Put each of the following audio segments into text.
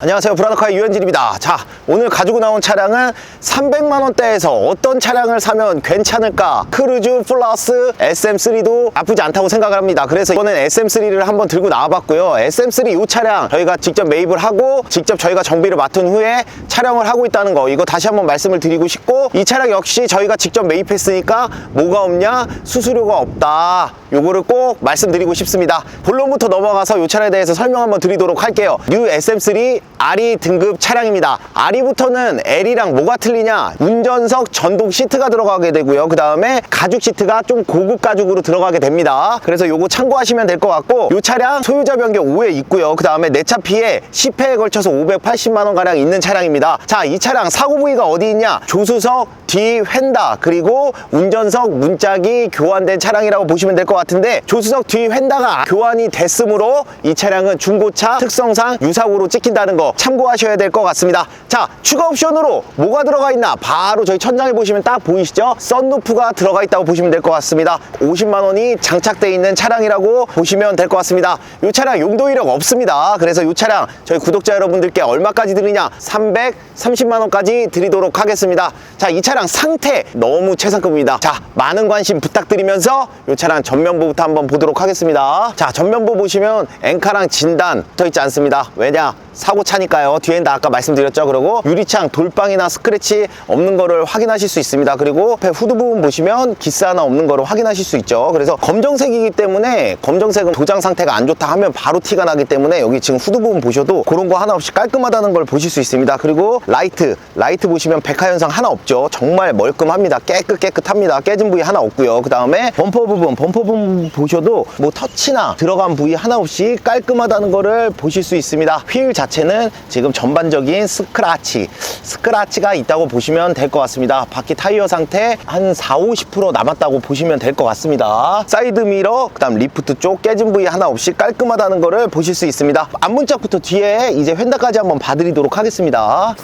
안녕하세요. 브라더카의 유현진입니다. 자 오늘 가지고 나온 차량은 300만원대에서 어떤 차량을 사면 괜찮을까? 크루즈 플러스 SM3도 나쁘지 않다고 생각을 합니다. 그래서 이번엔 SM3를 한번 들고 나와봤고요. SM3 이 차량 저희가 직접 매입을 하고 직접 저희가 정비를 맡은 후에 촬영을 하고 있다는 거. 이거 다시 한번 말씀을 드리고 싶고 이 차량 역시 저희가 직접 매입했으니까 뭐가 없냐? 수수료가 없다. 요거를 꼭 말씀드리고 싶습니다. 본론부터 넘어가서 이 차량에 대해서 설명 한번 드리도록 할게요. 뉴 SM3 RE 등급 차량입니다. RE부터는 L이랑 뭐가 틀리냐? 운전석 전동 시트가 들어가게 되고요. 그 다음에 가죽 시트가 좀 고급 가죽으로 들어가게 됩니다. 그래서 요거 참고하시면 될 것 같고 이 차량 소유자 변경 5회 있고요. 그 다음에 내차 피해 10회에 걸쳐서 580만원 가량 있는 차량입니다. 자 이 차량 사고 부위가 어디 있냐? 조수석 뒤 휀다 그리고 운전석 문짝이 교환된 차량이라고 보시면 될 것 같은데 조수석 뒤 휀다가 교환이 됐으므로 이 차량은 중고차 특성상 유사고로 찍힌다는 거 참고하셔야 될 것 같습니다. 자 추가 옵션으로 뭐가 들어가 있나? 바로 저희 천장에 보시면 딱 보이시죠? 썬루프가 들어가 있다고 보시면 될 것 같습니다. 50만 원이 장착되어 있는 차량이라고 보시면 될 것 같습니다. 이 차량 용도 이력 없습니다. 그래서 이 차량 저희 구독자 여러분들께 얼마까지 드리냐? 330만 원까지 드리도록 하겠습니다. 자 이 차량 상태 너무 최상급입니다. 자 많은 관심 부탁드리면서 이 차량 전면부부터 한번 보도록 하겠습니다. 자 전면부 보시면 엔카랑 진단 붙어 있지 않습니다. 왜냐? 사고 차 니까요. 뒤엔 다 아까 말씀드렸죠. 그리고 유리창 돌방이나 스크래치 없는 거를 확인하실 수 있습니다. 그리고 앞에 후드 부분 보시면 기스 하나 없는 거를 확인하실 수 있죠. 그래서 검정색이기 때문에 검정색은 도장 상태가 안 좋다 하면 바로 티가 나기 때문에 여기 지금 후드 부분 보셔도 그런 거 하나 없이 깔끔하다는 걸 보실 수 있습니다. 그리고 라이트 라이트 보시면 백화 현상 하나 없죠. 정말 멀끔합니다. 깨끗 깨끗합니다. 깨진 부위 하나 없고요. 그 다음에 범퍼 부분 범퍼 부분 보셔도 뭐 터치나 들어간 부위 하나 없이 깔끔하다는 거를 보실 수 있습니다. 휠 자체는 지금 전반적인 스크라치 스크라치가 있다고 보시면 될 것 같습니다. 바퀴 타이어 상태 한 4, 50% 남았다고 보시면 될 것 같습니다. 사이드 미러 그 다음 리프트 쪽 깨진 부위 하나 없이 깔끔하다는 거를 보실 수 있습니다. 앞문짝부터 뒤에 이제 휀다까지 한번 봐드리도록 하겠습니다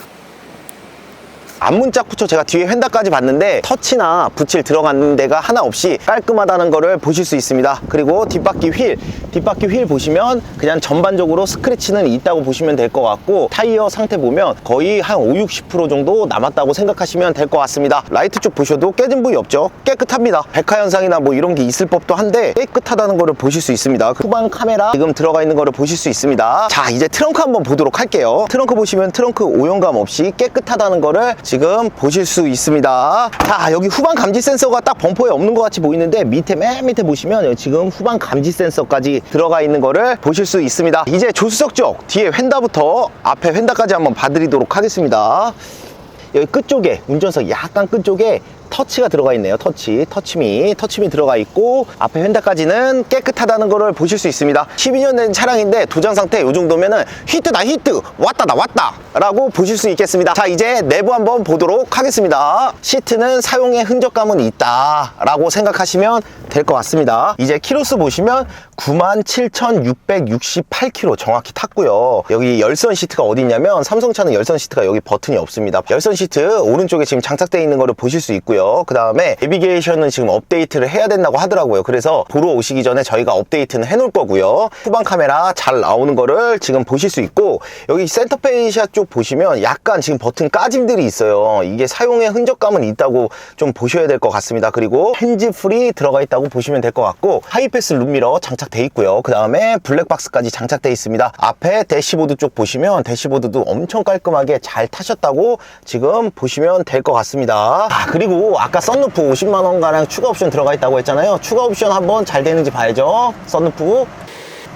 앞문짝 붙여 제가 뒤에 휀다까지 봤는데 터치나 붙일 들어가는 데가 하나 없이 깔끔하다는 거를 보실 수 있습니다. 그리고 뒷바퀴 휠 뒷바퀴 휠 보시면 그냥 전반적으로 스크래치는 있다고 보시면 될 것 같고 타이어 상태 보면 거의 한 5, 60% 정도 남았다고 생각하시면 될 것 같습니다. 라이트 쪽 보셔도 깨진 부위 없죠? 깨끗합니다. 백화 현상이나 뭐 이런 게 있을 법도 한데 깨끗하다는 거를 보실 수 있습니다. 후방 카메라 지금 들어가 있는 거를 보실 수 있습니다. 자 이제 트렁크 한번 보도록 할게요. 트렁크 보시면 트렁크 오염감 없이 깨끗하다는 거를 지금 보실 수 있습니다. 자 여기 후방 감지 센서가 딱 범퍼에 없는 것 같이 보이는데 밑에 맨 밑에 보시면 지금 후방 감지 센서까지 들어가 있는 거를 보실 수 있습니다. 이제 조수석 쪽 뒤에 휀다부터 앞에 휀다까지 한번 봐드리도록 하겠습니다. 여기 끝쪽에 운전석 약간 끝쪽에 터치가 들어가 있네요. 터치 터치미 터치미 들어가 있고 앞에 휀다까지는 깨끗하다는 거를 보실 수 있습니다. 12년 된 차량인데 도장 상태 이 정도면은 히트다 히트! 왔다다 왔다! 라고 보실 수 있겠습니다. 자 이제 내부 한번 보도록 하겠습니다. 시트는 사용의 흔적감은 있다! 라고 생각하시면 될 것 같습니다. 이제 키로수 보시면 97,668km 정확히 탔고요. 여기 열선 시트가 어디 있냐면 삼성차는 열선 시트가 여기 버튼이 없습니다. 열선 시트 오른쪽에 지금 장착되어 있는 거를 보실 수 있고요 그 다음에 내비게이션은 지금 업데이트를 해야 된다고 하더라고요. 그래서 보러 오시기 전에 저희가 업데이트는 해 놓을 거고요. 후방 카메라 잘 나오는 거를 지금 보실 수 있고 여기 센터페이시아 쪽 보시면 약간 지금 버튼 까짐들이 있어요. 이게 사용의 흔적감은 있다고 좀 보셔야 될 것 같습니다. 그리고 핸즈 프리 들어가 있다고 보시면 될 것 같고 하이패스 룸미러 장착돼 있고요. 그 다음에 블랙박스까지 장착돼 있습니다. 앞에 대시보드 쪽 보시면 대시보드도 엄청 깔끔하게 잘 타셨다고 지금 보시면 될 것 같습니다. 아 그리고 아까 썬루프 50만원 가량 추가 옵션 들어가 있다고 했잖아요 추가 옵션 한번 잘 되는지 봐야죠 썬루프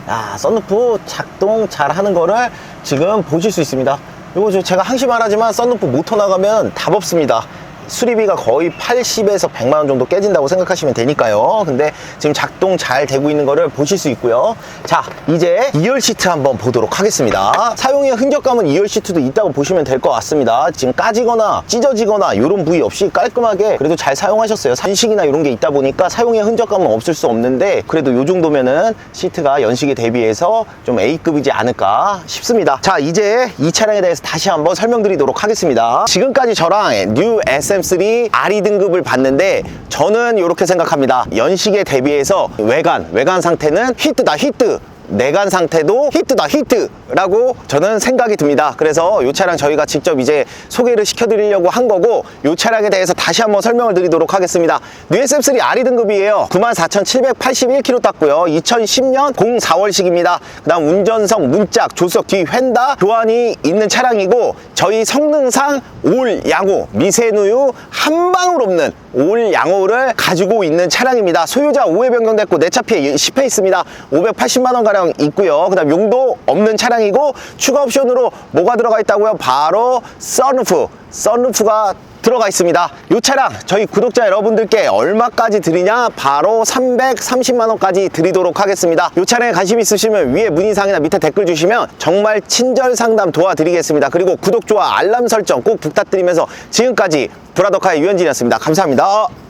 아, 썬루프 작동 잘 하는 거를 지금 보실 수 있습니다. 이거 저 제가 항시 말하지만 썬루프 모터 나가면 답 없습니다. 수리비가 거의 80에서 100만 원 정도 깨진다고 생각하시면 되니까요. 근데 지금 작동 잘 되고 있는 거를 보실 수 있고요. 자, 이제 2열 시트 한번 보도록 하겠습니다. 사용의 흔적감은 2열 시트도 있다고 보시면 될 것 같습니다. 지금 까지거나 찢어지거나 이런 부위 없이 깔끔하게 그래도 잘 사용하셨어요. 산식이나 이런 게 있다 보니까 사용의 흔적감은 없을 수 없는데 그래도 이 정도면은 시트가 연식에 대비해서 좀 A급이지 않을까 싶습니다. 자, 이제 이 차량에 대해서 다시 한번 설명드리도록 하겠습니다. 지금까지 저랑 뉴 SM SM3 RE 등급을 봤는데 저는 이렇게 생각합니다. 연식에 대비해서 외관, 외관 상태는 히트다 히트. 내관 상태도 히트다 히트 라고 저는 생각이 듭니다. 그래서 이 차량 저희가 직접 이제 소개를 시켜드리려고 한 거고 이 차량에 대해서 다시 한번 설명을 드리도록 하겠습니다. 뉴 SM3 RE 등급이에요. 94,781km 땄고요. 2010년 04월식입니다. 그 다음 운전석, 문짝, 조수석 뒤 휀다 교환이 있는 차량이고 저희 성능상 올 양호 미세누유 한 방울 없는 올 양호를 가지고 있는 차량입니다. 소유자 5회 변경됐고 내 차 피해 10회 있습니다. 580만 원 가량 있고요. 그다음 용도 없는 차량이고 추가 옵션으로 뭐가 들어가 있다고요? 바로 썬루프. 썬루프가 들어가 있습니다. 이 차량 저희 구독자 여러분들께 얼마까지 드리냐? 바로 330만 원까지 드리도록 하겠습니다. 이 차량에 관심 있으시면 위에 문의사항이나 밑에 댓글 주시면 정말 친절 상담 도와드리겠습니다. 그리고 구독, 좋아, 알람 설정 꼭 부탁드리면서 지금까지 브라더카의 유현진이었습니다. 감사합니다.